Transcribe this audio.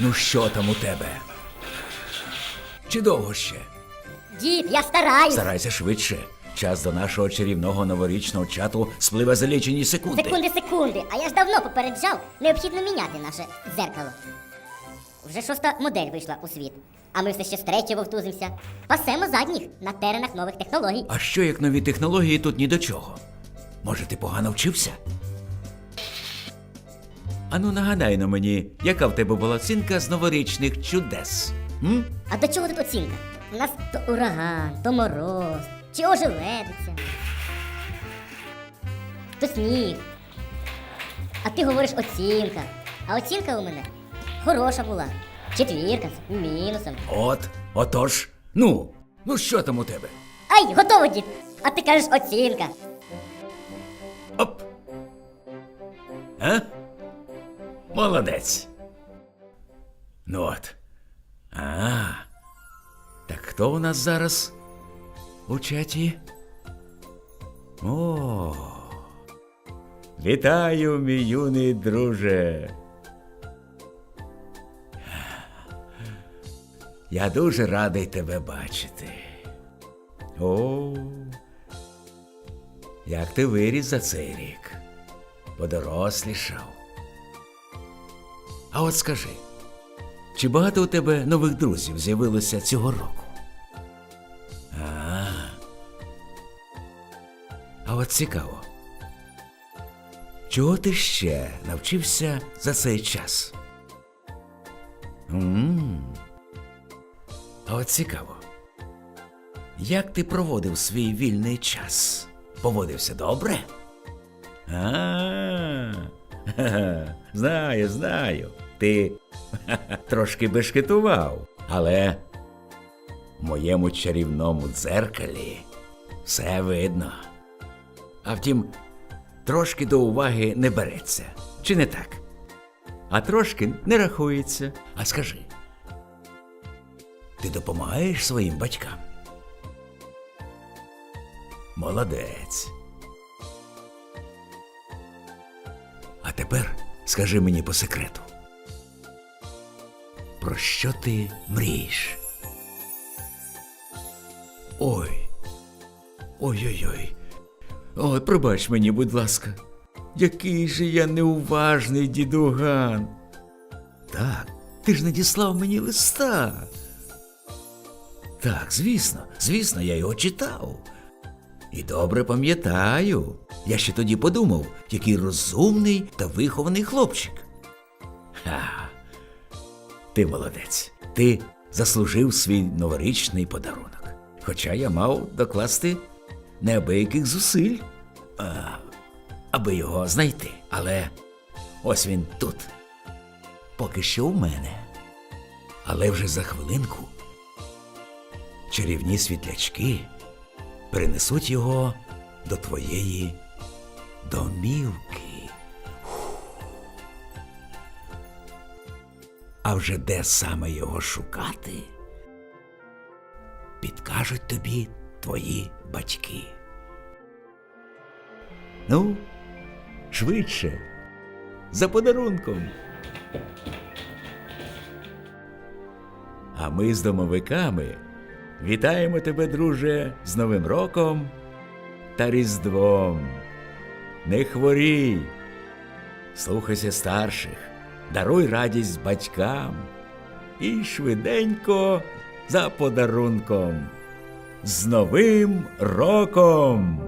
Ну що там у тебе? Чи довго ще? Дід, я стараюсь. Старайся швидше. Час до нашого чарівного новорічного чату спливе за лічені секунди. Секунди, секунди. А я ж давно попереджав, необхідно міняти наше дзеркало. Вже шоста модель вийшла у світ. А ми все ще з третьої вовтузимося. Пасемо задніх на теренах нових технологій. А що як нові технології тут ні до чого? Може, ти погано вчився? Ану нагадай на мені, яка в тебе була оцінка з новорічних чудес? М? А до чого тут оцінка? У нас то ураган, то мороз, чи ожеледиця, то сніг. А ти говориш оцінка. А оцінка у мене хороша була. Четвірка з мінусом. От, отож. Ну, ну що там у тебе? Ай, готово, дід! А ти кажеш оцінка. Оп. А? Молодець. Ну от. А. Так хто у нас зараз у чаті? О. Вітаю, мій юний друже. Я дуже радий тебе бачити. О. Як ти виріс за цей рік? Подорослішав. А от скажи, чи багато у тебе нових друзів з'явилося цього року? А. А от цікаво. Чого ти ще навчився за цей час? м А от цікаво. Як ти проводив свій вільний час? Поводився добре? А, ха-ха, знаю, знаю. Ти трошки бешкетував, але в моєму чарівному дзеркалі все видно. А втім, трошки до уваги не береться. Чи не так? А трошки не рахується. А скажи, ти допомагаєш своїм батькам? Молодець. А тепер скажи мені по секрету. Про що ти мрієш? Ой. Ой-ой-ой. Ой, пробач мені, будь ласка. Який же я неуважний дідуган. Так, ти ж надіслав мені листа. Так, звісно, звісно, я його читав. І добре пам'ятаю. Я ще тоді подумав, який розумний та вихований хлопчик. Ти молодець. Ти заслужив свій новорічний подарунок. Хоча я мав докласти неабияких зусиль, а, аби його знайти. Але ось він тут. Поки що у мене. Але вже за хвилинку чарівні світлячки принесуть його до твоєї домівки. А вже де саме його шукати, підкажуть тобі твої батьки. Ну, швидше, за подарунком. А ми з домовиками вітаємо тебе, друже, з Новим роком та Різдвом. Не хворій, слухайся старших, даруй радість батькам і швиденько за подарунком. З Новим роком!